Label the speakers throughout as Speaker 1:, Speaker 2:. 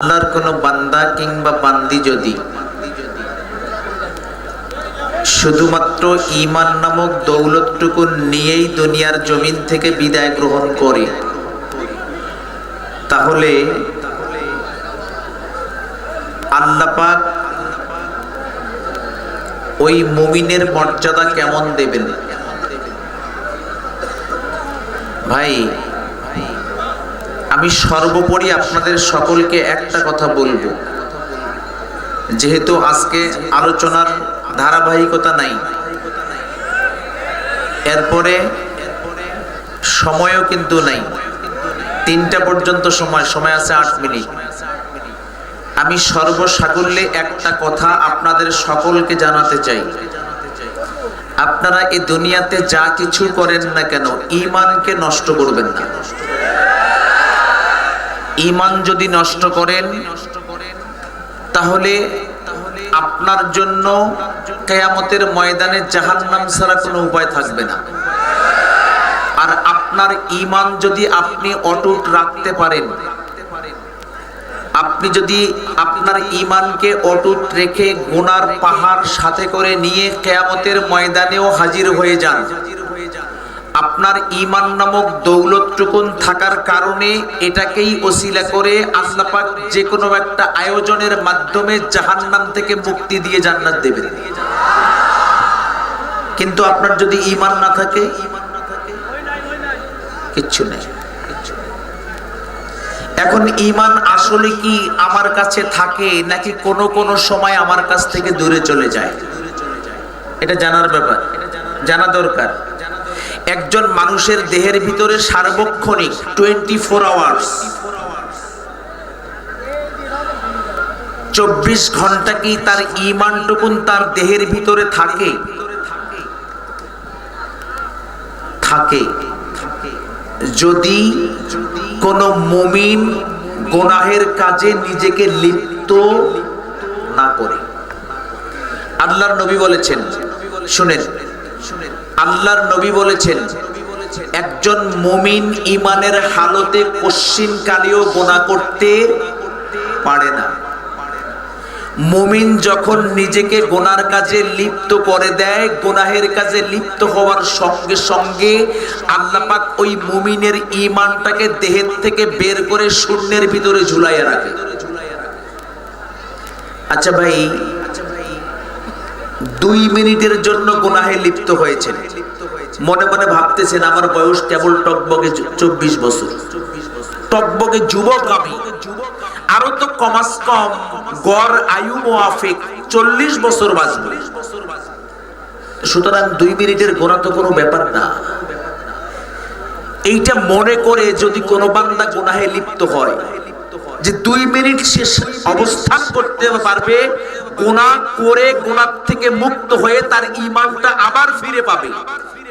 Speaker 1: আল্লাহর কোনো বান্দা কিংবা বান্দি যদি শুধুমাত্র ইমান নামক দৌলতটুকু নিয়েই দুনিয়ার জমিন থেকে বিদায় গ্রহণ করে, তাহলে আল্লাহ পাক ওই মুমিনের মর্যাদা কেমন দেবেন? ভাই আমি সর্বোপরি আপনাদের সকলকে একটা কথা বলব। যেহেতু আজকে আলোচনার ধারাবাহিকতা নাই, এরপরে সময়ও কিন্তু নাই। তিনটা পর্যন্ত সময় সময় আছে আট মিনিট। আমি সর্বসাকুল্যে একটা কথা আপনাদের সকলকে জানাতে চাই। আপনারা এই দুনিয়াতে যা কিছু করেন না কেন ইমানকে নষ্ট করবেন না। ইমান যদি নষ্ট করেন, তাহলে আপনার জন্য কেয়ামতের ময়দানে জাহান্নাম ছাড়া কোনো উপায় থাকবে না। আর আপনার ইমান যদি আপনি অটুট রাখতে পারেন, আপনি যদি আপনার ইমানকে অটুট রেখে গুনার পাহাড় সাথে করে নিয়ে কেয়ামতের ময়দানেও হাজির হয়ে যান আপনার ইমান নামক দৌলতটুকুন থাকার কারণে এটাকেই ওসিলা করে আল্লাপাক যে কোনো একটা আয়োজনের মাধ্যমে জাহান্নাম থেকে মুক্তি দিয়ে জান্নাত দেবেন। কিন্তু আপনার যদি ইমান না থাকে, কিচ্ছু নেই। এখন ইমান আসলে কি আমার কাছে থাকে নাকি কোনো কোনো সময় আমার কাছ থেকে দূরে চলে যায়? এটা জানার ব্যাপার, জানা দরকার। একজন মানুষের দেহের ভিতরে সার্বক্ষণিক টোয়েন্টি ফোর আওয়ার্স চব্বিশ ঘণ্টা কি তার ইমানটুকুন তার দেহের ভিতরে থাকে? থাকে। যদি কোন মুমিন গোনাহের কাজে নিজেকে লিপ্ত না করে। আল্লাহর নবী বলেছেন, শুনেন আল্লাহর নবী বলেছেন, একজন মুমিন ইমানের হালতে পশ্চিম কালেও গোনা করতে পারে না। মুমিন যখন নিজেকে গোনার কাজে লিপ্ত করে দেয়, গোনাহের কাজে লিপ্ত হওয়ার সঙ্গে সঙ্গে আল্লাপাক ওই মুমিনের ইমানটাকে দেহের থেকে বের করে শূন্যের ভিতরে ঝুলাইয়া রাখে। আচ্ছা ভাই দুই মিনিটের জন্য গোনাহে লিপ্ত হয়েছেন। মনে মনে ভাবতেছেন, আমার বয়স কেবল টকবগে চব্বিশ বছর। টকবগে যুবক আমি। আরও তো কমাস কম, গড় আয়ু মোয়াফিক, চল্লিশ বছর বাঁচবে। সুতরাং দুই মিনিটের গোনা তো কোনো ব্যাপার না। এইটা মনে করে যদি কোনো বান্দা গোনাহে লিপ্ত হয়, যে দুই মিনিট শেষ অবস্থান করতে পারবে গোনা করে গোনার থেকে মুক্ত হয়ে তার ইমানটা আবার ফিরে পাবে।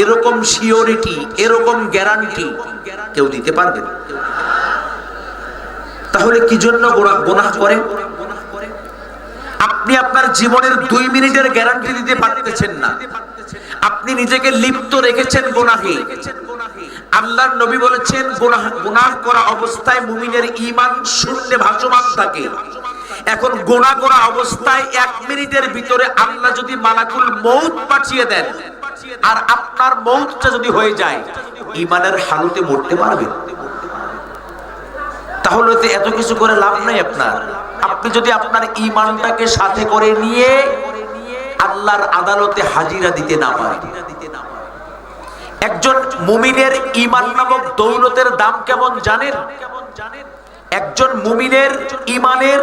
Speaker 1: এরকম সিওরিটি, এরকম গ্যারান্টি কেউ দিতে পারবে তাহলে কি জন্য গোনাহ করে? আপনি আপনার জীবনের দুই মিনিটের গ্যারান্টি দিতে পারতেছেন না। আপনি নিজেকে লিপ্ত রেখেছেন গোনাহে। আল্লাহর নবী বলেছেন, গোনাহ গোনাহ করা অবস্থায় মুমিনের ঈমান শূন্যে ভাসমান থাকে। এখন গোনা করা অবস্থায় এক মিনিটের ভিতরে আল্লাহ যদি মালাকুল মৌত পাঠিয়ে দেন, আর আপনার মৌতটা যদি হয়ে যায়, ঈমানের হালতে মরতে পারবেন তাহলে তো এত কিছু করে লাভ নাই আপনার। আপনি যদি আপনার ইমানটাকে সাথে করে নিয়ে আল্লাহর আদালতে হাজিরা দিতে না পারেন। একজন মুমিনের ইমান নামক দৌলতের দাম কেমন জানেন? একজন মুমিনের ইমানের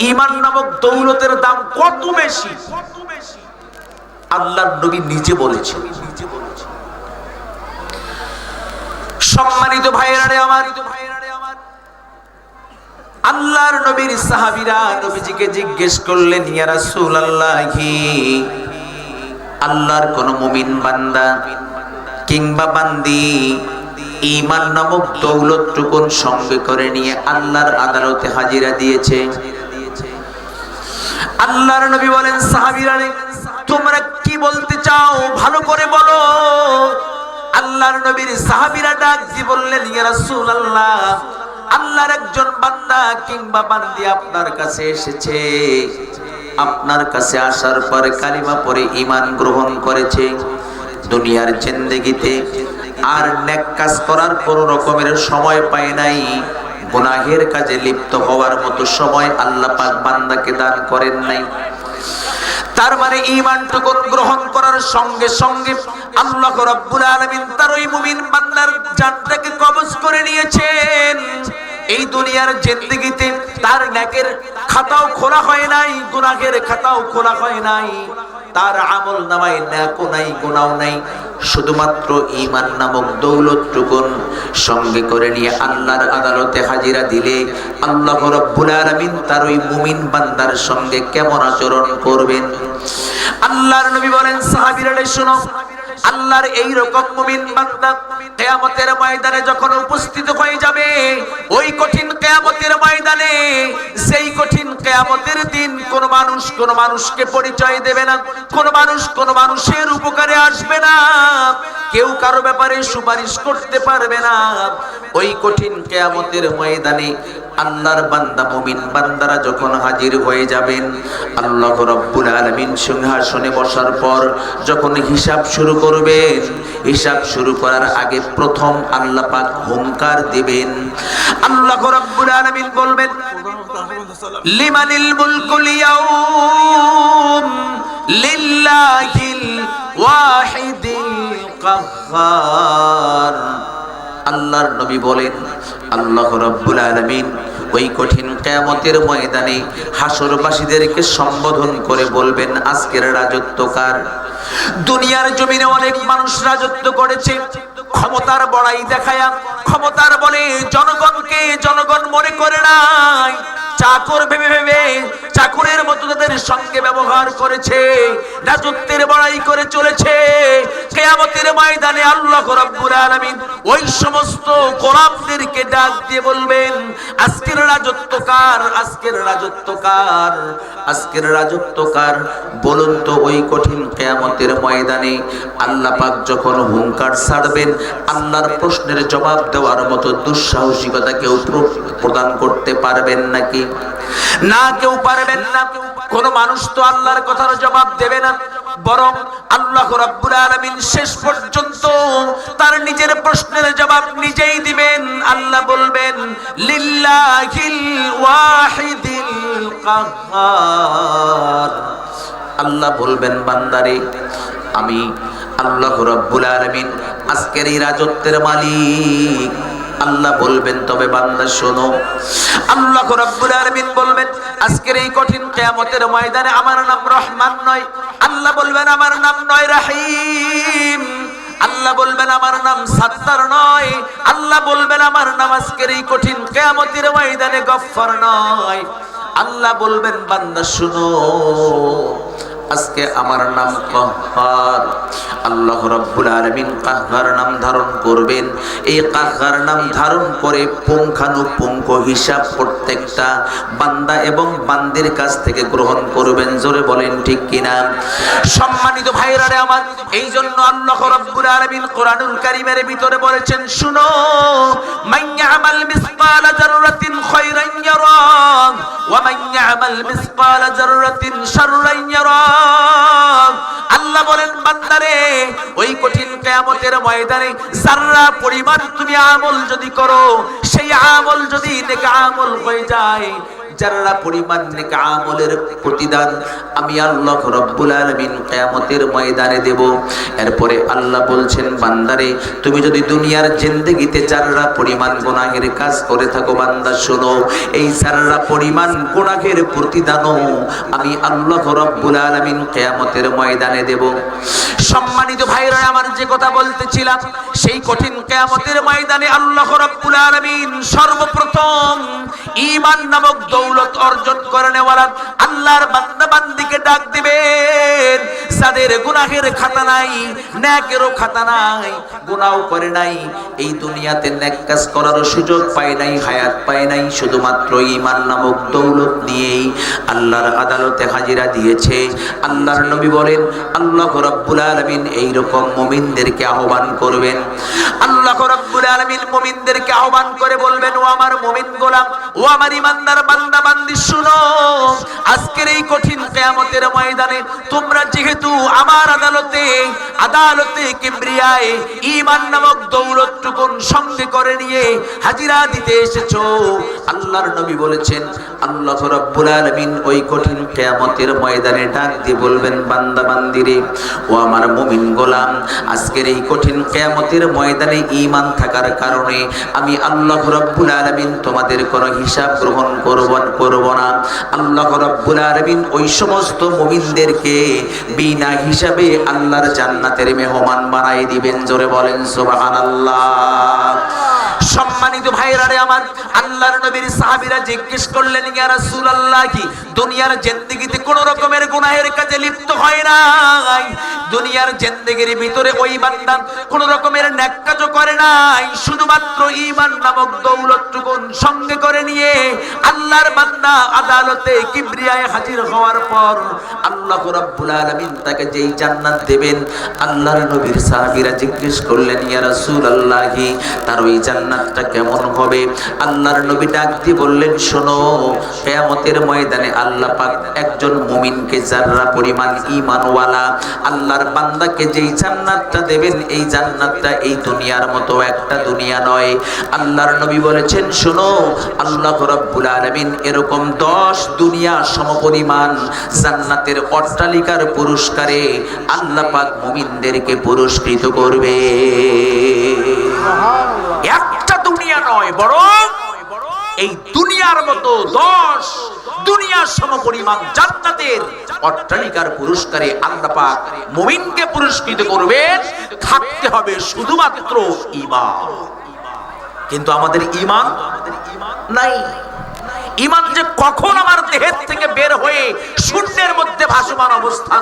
Speaker 1: ইমান নামক দৌলতের দাম কত বেশি? আল্লাহর নবী নিজে বলেছেন। সম্মানিত আমার, আল্লাহর নবীর সাহাবীরা নবীজিকে জিজ্ঞেস করলেন আল্লাহর কোন মুমিন বান্দা কিংবা বান্দি ঈমান নামক দৌলতটুকুন সঙ্গে করে নিয়ে আল্লাহর আদালতে হাজিরা দিয়েছে? আল্লাহর নবী বলেন সাহাবীরা তোমরা কি বলতে চাও? ভালো করে বলো। আল্লাহর নবীর সাহাবীরা ডাক দিয়ে বললেন, ইয়া রাসূলুল্লাহ, আল্লাহর একজন বান্দা কিংবা বান্দি আপনার কাছে এসেছে। আপনার কাছে আসার পরে কালিমা পরে ইমান গ্রহণ করেছে। দুনিয়ার জিন্দেগিতে আর নেক কাজ করার কোন রকমের সময় পায় নাই। গুনাহের কাজে লিপ্ত হওয়ার মতো সময় আল্লাহ পাক বান্দাকে দান করেন নাই। তার মানে ইমানটুকু গ্রহণ করার সঙ্গে সঙ্গে আল্লাহ রাব্বুল আলামিন তার ওই মুমিন বান্দার জানটাকে কবজ করে নিয়েছেন। এই দুনিয়ার জিন্দেগিতে তার নেকের খাতাও খোলা হয় নাই, গুনাহের খাতাও খোলা হয় নাই। তার আমল নামায় নেকও নাই গুনাও নাই। শুধুমাত্র ইমান নামক দৌলতটুকুন সঙ্গে করে নিয়ে আল্লাহর আদালতে হাজিরা দিলে আল্লাহ রব্বুল আলামিন তার ওই মুমিন বান্দার সঙ্গে কেমন আচরণ করবেন? আল্লাহর নবী বলেন, সাহাবীরা শোনো আল্লাহর এই রকম মুমিন বান্দা কিয়ামতের ময়দানে যখন উপস্থিত হয়ে যাবে, ওই কঠিন কিয়ামতের ময়দানে, সেই কঠিন কিয়ামতের দিন কোন মানুষ কোন মানুষকে পরিচয় দেবে না, কোন মানুষ কোন মানুষের উপকারে আসবে না, কেউ কারও ব্যাপারে সুপারিশ করতে পারবে না। ওই কঠিন কিয়ামতের ময়দানে আল্লাহর বান্দা, মুমিন বান্দারা যখন হাজির হয়ে যাবেন, আল্লাহ রাব্বুল আলামিন সিংহাসনে বসার পর যখন হিসাব শুরু করবেন, হিসাব শুরু করার আগে প্রথম আল্লাহ পাক হুঙ্কার দিবেন। আল্লাহ রাব্বুল আলামিন বলবেন, লিমানিল মুলকুল ইয়াউম লিল্লাহিল ওয়াহিদিল কাহ্হার আল্লাহর নবী বলেন, আল্লাহ রব্বুল আলমিন ওই কঠিন কেমতের ময়দানে হাসরবাসীদেরকে সম্বোধন করে বলবেন, আজকের রাজত্বকার দুনিয়ার জমিনে অনেক মানুষ রাজত্ব করেছে। ক্ষমতার বড়াই দেখায়া, ক্ষমতার বলে জনগণকে জনগণ মনে করে নাই। চাকর ভেবে ভেবে চাকরের মতো তাদের সঙ্গে ব্যবহার করেছে, রাজত্বের বড়াই করে চলেছে। কেয়ামতের ময়দানে আল্লাহ রাব্বুল আলামিন ওই সমস্ত গোলামদেরকে ডাক দিয়ে বলবেন, আজকের রাজত্বকার আজকের রাজত্বকার আজকের রাজত্বকার বলুন তো ওই কঠিন কেয়ামতের ময়দানে আল্লাহ পাক যখন হুঙ্কার ছাড়বেন আল্লাহর প্রশ্নের জবাব দেওয়ার মতো দুঃসাহসিকতা কেউ প্রদান করতে পারবেন নাকি? না, কেউ পারবেন না। কোন মানুষ তো আল্লাহর কথার জবাব দেবে না। বরং আল্লাহ রাব্বুল আলামিন শেষ পর্যন্ত তার নিজের প্রশ্নের জবাব নিজেই দিবেন। আল্লাহ বলবেন, লিল্লাহিল ওয়াহিদিল কাহ্হার আল্লাহ বলবেন, বান্দারে, আমি আল্লাহ রাব্বুল আলামিন আজকের এই রাজত্বের মালিক। আল্লাহ বলবেন, তবে বান্দা, শোনো। আল্লাহ রাব্বুল আলামিন বলবেন, আজকের এই কঠিন কিয়ামতের ময়দানে আমার নাম রহমান নয়। আল্লাহ বলবেন, আমার নাম নয় রাহিম। আল্লাহ বলবেন, আমার নাম সাত্তার নয়। আল্লাহ বলবেন, আমার নাম আজকের এই কঠিন কিয়ামতের ময়দানে গফফার নয়। আল্লাহ বলবেন, বান্দা, শুনো। আজকে আমার নাম কাহ্হার আল্লাহ রাব্বুল আলামিন কাহ্হার নাম ধারণ করবেন। এই কাহ্হার নাম ধারণ করে পুঙ্খানুপুঙ্খ হিসাব প্রত্যেকটা বান্দা এবং বান্দির কাছ থেকে গ্রহণ করবেন। জোরে বলেন ঠিক কিনা? সম্মানিত ভাইরা রে আমার এই জন্য আল্লাহ রাব্বুল আলামিন কোরআনুল কারীমের ভিতরে বলেছেন, শুনো মাইয়ামাল মিসকালা যাররাতিন খায়রান ইয়ারা ওয়া মাইয়ামাল মিসকালা যাররাতিন শাররান ইয়ারা আল্লাহ বলেন, বান্দারে, ওই কঠিন কিয়ামতের ময়দানে যাররা পরিমাণ তুমি আমল যদি করো, সেই আমল যদি নেক আমল হয়ে যায় যারা পরিমাণ নেক আমলের প্রতিদান আমি আল্লাহ রব্বুল আলামিন কিয়ামতের ময়দানে দেব। এরপরে আল্লাহ বলছেন, বান্দারে, তুমি যদি দুনিয়ার জিন্দেগিতে যারা পরিমাণ গুনাহের কাজ করে থাকো, বান্দা, শোনো, এই যারা পরিমাণ গুনাহের প্রতিদানও আমি আল্লাহ রব্বুল আলামিন কিয়ামতের ময়দানে দেব। সম্মানিত ভাইরা, আমার যে কথা বলতেছিলাম, সেই কঠিন কেয়ামতের ময়দানে আল্লাহ রব্বুল ঈমান নামক দৌলত অর্জন করে নেওয়ালা আল্লাহর বান্দা বান্দিকে ডাক দিবেন। যাদের গুনাহের খাতা নাই নেকেরও খাতা নাই গুনাও করে নাই, এই দুনিয়াতে নেক কাজ করারও সুযোগ পায় নাই, হায়াত পায় নাই, শুধুমাত্র ঈমান নামক দৌলত নিয়েই আল্লাহর আদালতে হাজিরা দিয়েছে। আল্লাহর নবী বলেন, আল্লাহ রাব্বুল আলামিন আলামিন এই রকম মুমিনদেরকে আহ্বান করবেন। আল্লাহ রাব্বুল আলামিন মুমিনদেরকে আহ্বান করে বলবেন, ও আমার মুমিন গোলাম ও আমার ইমানদার বান্দা, বান্দি, শুনো। আজকের এই কঠিন কিয়ামতের ময়দানে তোমরা যেহেতু আমার আদালতে আদালতে কিবরিয়ায় ঈমান নামক দৌলতটুকুন সঙ্গে করে নিয়ে হাজিরা দিতে এসেছ, আল্লাহর নবী বলেছেন, আল্লাহ রাব্বুল আলামিন ওই কঠিন কিয়ামতের ময়দানে ডাক দিয়ে বলবেন, বান্দা, বান্দিরে, ও আমার মুমিন গোলাম, আজকের এই কঠিন কিয়ামতের ময়দানে ঈমান থাকার কারণে আমি আল্লাহ রাব্বুল আলামিন তোমাদের কোনো হিসাব গ্রহণ করব করব না। আল্লাহ রাব্বুল আলামিন ওই সমস্ত মুমিনদেরকে বিনা হিসাবে আল্লাহর জান্নাতের মেহমান বানাই দিবেন, জোরে বলেন সুবহানাল্লাহ। সম্মানিত ভাইরা রে আমার আল্লাহর নবীর সাহাবীরা জিজ্ঞেস করলেন, ইয়া রাসূলুল্লাহ, কি দুনিয়ার জিন্দেগিতে কোন রকমের গুনাহের কাজে লিপ্ত হয় নাই? দুনিয়ার জিন্দেগির ভিতরে ওই বান্দা কোন রকমের নেক কাজও করে নাই। শুধুমাত্র ঈমান নামক দৌলতটুকুন সঙ্গে করে নিয়ে আল্লাহর বান্দা আদালতে কিবরিয়ায় হাজির হওয়ার পর আল্লাহ রাব্বুল আলামিন তাকে যেই জান্নাত দেবেন, আল্লাহর নবীর সাহাবীরা জিজ্ঞেস করলেন, ইয়া রাসূলুল্লাহ, তার ওই জান্নাতটা কেমন হবে? আল্লাহর নবী ডাক দিয়ে বললেন, শোনো, কিয়ামতের ময়দানে আল্লাহ পাক একজন মুমিনকে যাররা পরিমাণ ঈমানওয়ালা, আল্লাহর বান্দাকে যেই জান্নাতটা দেবেন, এই জান্নাতটা এই দুনিয়ার মতো একটা দুনিয়া নয়। আল্লাহর নবী বলেছেন, শোনো, আল্লাহ রাব্বুল আলামিন এরকম 10 দুনিয়া সমপরিমাণ জান্নাতের অট্টালিকার পুরস্কারে আল্লাহ পাক মুমিনদেরকে পুরস্কৃত করবে। একটা দুনিয়া নয়, বরং এই দুনিয়ার মতো দশ দুনিয়ার সমপরিমাণ জান্নাতের অট্টালিকার পুরস্কারে আল্লাহ পাক মুমিনকে পুরস্কৃত করবেন থাকতে হবে শুধুমাত্র ঈমান। কিন্তু আমাদের ঈমান নাই। ঈমান যে কখন আমার দেহের থেকে বের হয়ে শূন্যের মধ্যে ভাসমান অবস্থা